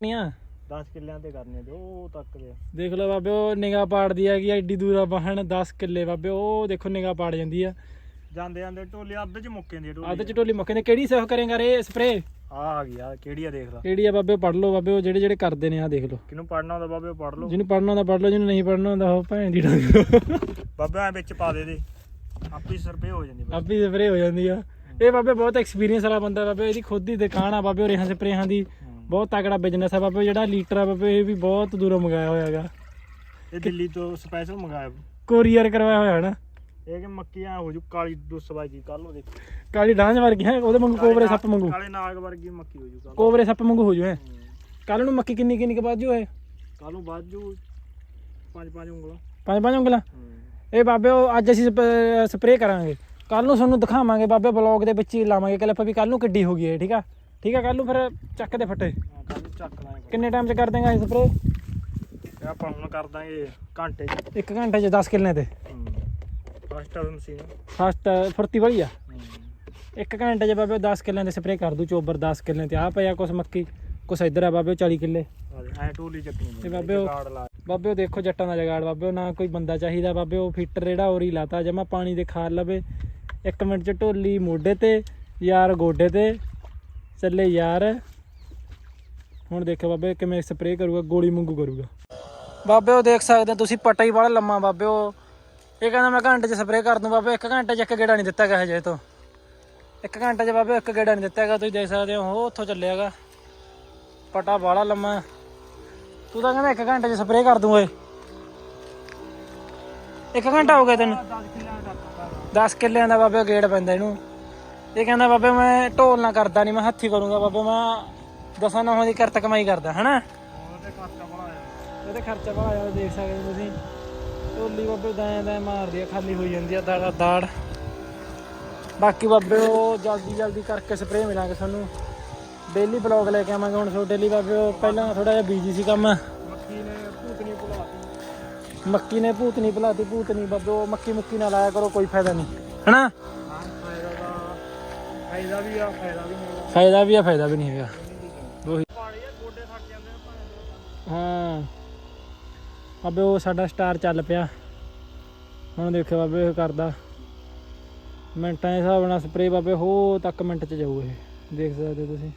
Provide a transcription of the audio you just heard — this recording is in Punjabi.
ਨੀਆਂ 10 ਕਿੱਲਿਆਂ ਦੇ ਕਰਨੇ ਤੇ ਉਹ ਤੱਕ ਦੇ ਦੇਖ ਲਓ ਬਾਬੇ ਉਹ ਨਿਗਾ ਪਾੜਦੀ ਹੈਗੀ ਐਡੀ ਦੂਰਾ ਵਾਹਣ 10 ਕਿੱਲੇ ਬਾਬੇ ਉਹ ਦੇਖੋ ਨਿਗਾ ਪਾੜ ਜਾਂਦੀ ਆ। ਜਾਂਦੇ ਜਾਂਦੇ ਢੋਲੀ ਅੱਧ ਚ ਮੁੱਕ ਜਾਂਦੀ ਆ ਢੋਲੀ ਅੱਧ ਚ ਟੋਲੀ ਮੁੱਕੇ ਨੇ ਕਿਹੜੀ ਸੇਵ ਕਰੇਗਾ ਰੇ ਸਪਰੇ ਆ ਆ ਗਈ ਆ ਕਿਹੜੀ ਆ ਦੇਖ ਲਾ। ਕਿਹੜੀ ਆ ਬਾਬੇ ਪੜ ਲਓ ਬਾਬੇ ਉਹ ਜਿਹੜੇ ਜਿਹੜੇ ਕਰਦੇ ਨੇ ਆ ਦੇਖ ਲਓ। ਕਿਹਨੂੰ ਪੜਨਾ ਹੁੰਦਾ ਬਾਬੇ ਪੜ ਲਓ। ਜਿਹਨੂੰ ਪੜਨਾ ਹੁੰਦਾ ਪੜ ਲਓ ਜਿਹਨੂੰ ਨਹੀਂ ਪੜਨਾ ਹੁੰਦਾ ਉਹ ਭੈਣ ਦੀ ਡਾਂਗ। ਬਾਬੇ ਐ ਵਿੱਚ ਪਾ ਦੇ ਦੇ ਆਪੀ ਸਰਪੇ ਹੋ ਜਾਂਦੀ ਆਪੀ ਸਪਰੇ ਹੋ ਜਾਂਦੀ ਆ। ਇਹ ਬਾਬੇ ਬਹੁਤ ਐਕਸਪੀਰੀਅੰਸ ਵਾਲਾ ਬੰਦਾ ਬਾਬੇ ਇਹਦੀ ਖੁਦ ਦੀ ਦੁਕਾਨ ਆ ਬਾਬੇ ਉਹ ਰੇਹਾਂ ਸਪਰੇਹਾਂ ਦੀ। ਬਹੁਤ ਤਕੜਾ ਬਿਜ਼ਨਸ ਆ ਬਾਬੇ ਜਿਹੜਾ ਲੀਟਰ ਆ ਬਾਬੇ ਇਹ ਵੀ ਬਹੁਤ ਦੂਰੋਂ ਮੰਗਾਇਆ ਹੋਇਆ ਹੈਗਾ। ਇਹ ਦਿੱਲੀ ਤੋਂ ਸਪੈਸ਼ਲ ਮੰਗਾਇਆ। ਕੋਰੀਅਰ ਕਰਵਾਇਆ ਹੋਇਆ ਨਾ। ਇਹ ਕਿ ਮੱਕੀ ਆ ਹੋ ਜੂ ਕਾਲੀ ਦੁੱਸਵਾਈ ਕੀ ਕੱਲ ਦੇਖ। ਕਾਲੀ ਡਾਂਜ ਵਰਗੀ ਹੈ ਉਹਦੇ ਵਾਂਗੂ ਕੋਬਰੇ ਸੱਪ ਵਾਂਗੂ। ਕਾਲੇ ਨਾਗ ਵਰਗੀ ਮੱਕੀ ਹੋ ਜੂ ਕੱਲ ਕੋਬਰੇ ਸੱਪ ਵਾਂਗੂ ਹੋ ਜੂ ਹੈ। ਕੱਲ ਨੂੰ ਮੱਕੀ ਕਿੰਨੀ ਕਿੰਨੀ ਕੁ ਬਾਜੂ ਹੈ ਕੱਲ ਨੂੰ ਵੱਧ ਜੂ ਪੰਜ ਪੰਜ ਉਂਗਲਾਂ। ਪੰਜ ਪੰਜ ਉਂਗਲਾਂ? ਇਹ ਬਾਬੇ ਉਹ ਅੱਜ ਅਸੀਂ ਸਪਰੇਅ ਕਰਾਂਗੇ। ਕੱਲ ਨੂੰ ਤੁਹਾਨੂੰ ਦਿਖਾਵਾਂਗੇ ਬਾਬੇ ਬਲੌਗ ਦੇ ਵਿੱਚ ਹੀ ਲਾਵਾਂਗੇ ਕਲਿੱਪ ਵੀ ਕੱਲ ਨੂੰ ਕਿੱਡੀ ਹੋ ਗਈ ਹੈ ਠੀਕ ਆ? ਠੀਕ ਆ ਕੱਲ ਨੂੰ ਫਿਰ ਚੱਕ ਦੇ ਫੱਟੇ। ਹਾਂ, ਕੱਲ ਨੂੰ ਚੱਕ ਲਾਂਗੇ ਕਿੰਨੇ ਟਾਈਮ 'ਚ ਕਰ ਦੇਗਾ ਇਹ ਸਪਰੇਅ? ਆਪਾਂ ਹੁਣ ਕਰ ਦਾਂਗੇ ਘੰਟੇ ਚ। 1 ਘੰਟੇ 'ਚ 10 ਕਿੱਲੇ ਤੇ। ਫਸਟ ਟਾਈਮ ਮਸ਼ੀਨ ਫਸਟ ਫੁਰਤੀ ਵਾਲੀ ਆ? 1 ਘੰਟੇ 'ਚ ਬਾਬੇ 10 ਕਿੱਲਿਆਂ ਦੇ ਸਪਰੇਅ ਕਰ ਦੂ ਚੋਬਰ 10 ਕਿੱਲੇ ਤੇ। ਆ ਪਿਆ ਕੁਛ ਮੱਕੀ ਕੁਛ ਇੱਧਰ ਆ ਬਾਬੇ ਉਹ 40 ਕਿੱਲੇ। ਐ ਟੋਲੀ ਚੱਕਣੀ ਤੇ ਬਾਬੇ ਉਹ- ਕਾਰਡ ਲਾ ਬਾਬੇ ਉਹ ਦੇਖੋ ਜੱਟਾਂ ਦਾ ਜਗਾੜ ਬਾਬੇ ਉਹ ਨਾ ਕੋਈ ਬੰਦਾ ਚਾਹੀਦਾ ਬਾਬੇ ਉਹ ਫੀਟਰ ਜਿਹੜਾ ਔਰੀ ਲਾਤਾ ਜਮਾ ਪਾਣੀ ਦੇ ਖਾਲ ਲਵੇ। 1 ਮਿੰਟ 'ਚ ਢੋਲੀ ਮੋਢੇ ਤੇ ਯਾਰ ਗੋਡੇ ਤੇ। ਚੱਲੇ ਯਾਰ। ਹੁਣ ਦੇਖੋ ਬਾਬੇ ਕਿਵੇਂ ਸਪਰੇਅ ਕਰੂਗਾ ਗੋਲੀ ਵਾਂਗੂ ਕਰੂਗਾ। ਬਾਬੇ ਉਹ ਦੇਖ ਸਕਦੇ ਤੁਸੀਂ ਪਟਾ ਹੀ ਬੜਾ ਲੰਮਾ ਬਾਬੇ ਉਹ ਇਹ ਕਹਿੰਦਾ ਮੈਂ ਘੰਟੇ 'ਚ ਸਪਰੇਅ ਕਰ ਦੂੰ ਬਾਬੇ 1 ਘੰਟੇ 'ਚ ਇੱਕ ਗੇੜਾ ਨਹੀਂ ਦਿੱਤਾ ਗਿਆ ਹਜੇ ਤੋਂ। 1 ਘੰਟੇ 'ਚ ਬਾਬੇ ਇੱਕ ਗੇੜਾ ਨਹੀਂ ਦਿੱਤਾ ਹੈਗਾ ਤੁਸੀਂ ਦੇਖ ਸਕਦੇ ਹੋ ਉਹ ਉੱਥੋਂ ਚੱਲਿਆਗਾ ਪਟਾ ਬੜਾ ਲੰਮਾ। ਤੂੰ ਤਾਂ ਕਹਿੰਦਾ 1 ਘੰਟੇ 'ਚ ਸਪਰੇਅ ਕਰ ਦੂੰ ਓਏ 1 ਘੰਟਾ ਹੋ ਗਿਆ ਤੈਨੂੰ। 10 ਕਿੱਲਿਆਂ ਦਾ ਕਰਤਾ 10 ਕਿੱਲਿਆਂ ਦਾ ਬਾਬੇ ਗੇੜ ਪੈਂਦਾ ਇਹਨੂੰ। ਇਹ ਕਹਿੰਦਾ ਬਾਬੇ ਮੈਂ ਢੋਲ ਨਾ ਕਰਦਾ ਨਹੀਂ ਮੈਂ ਹੱਥੀ ਕਰੂੰਗਾ ਬਾਬੇ ਮੈਂ ਦਸਾਂ ਨੌਂ ਦੀ ਕਰਤ ਕਮਾਈ ਕਰਦਾ ਹਨਾ? ਉਹਦੇ ਖਰਚਾ ਬੜਾ ਆਇਆ। ਇਹਦੇ ਖਰਚਾ ਬੜਾ ਦੇਖ ਸਕਦੇ ਤੁਸੀਂ। ਢੋਲੀ ਬਾਬੇ ਦਾਇਆ ਦਾਇਆ ਮਾਰਦੀ ਆ ਖਾਲੀ ਹੋਈ ਜਾਂਦੀ ਆ ਦਾੜਾ ਦਾੜ। ਬਾਕੀ ਬਾਬੇ ਉਹ ਜਲਦੀ ਜਲਦੀ ਕਰਕੇ ਸਪਰੇਅ ਮਿਲਾਂਗੇ ਤੁਹਾਨੂੰ। ਡੇਲੀ ਬਲੌਗ ਲੈ ਕੇ ਆਵਾਂਗੇ ਹੁਣ ਤੁਹਾਡੇ ਲਈ ਬਾਬੇ ਉਹ ਪਹਿਲਾਂ ਥੋੜਾ ਜਿਹਾ ਬੀਜੀ ਸੀ ਕੰਮ। ਮੱਕੀ ਨੇ ਭੂਤਨੀ ਭੁਲਾਤੀ। ਮੱਕੀ ਨੇ ਭੂਤਨੀ ਭੁਲਾਤੀ ਭੂਤਨੀ ਬਾਬੇ ਉਹ ਮੱਕੀ ਮੁੱਕੀ ਨਾ ਲਾਇਆ ਕਰੋ ਕੋਈ ਫਾਇਦਾ ਨਹੀਂ। ਹਨਾ? ਫਾਇਦਾ ਦਾ ਵੀ ਆ ਫਾਇਦਾ ਵੀ ਨਹੀਂ ਹੈਗਾ। ਫਾਇਦਾ ਵੀ ਆ ਫਾਇਦਾ ਵੀ ਨਹੀਂ ਹੈਗਾ। ਹਾਂ। ਬਾਬੇ, ਉਹ ਸਾਡਾ ਸਟਾਰ ਚੱਲ ਪਿਆ। ਹੁਣ ਦੇਖਿਓ ਬਾਬੇ, ਇਹ ਕਰਦਾ। ਮਿੰਟਾਂ ਦੇ ਹਿਸਾਬ ਨਾਲ ਸਪਰੇਅ ਬਾਬੇ ਹੋ ਤੱਕ ਮਿੰਟ ਚ ਜਾਊ ਇਹ। ਦੇਖ ਸਕਦੇ ਹੋ ਤੁਸੀਂ।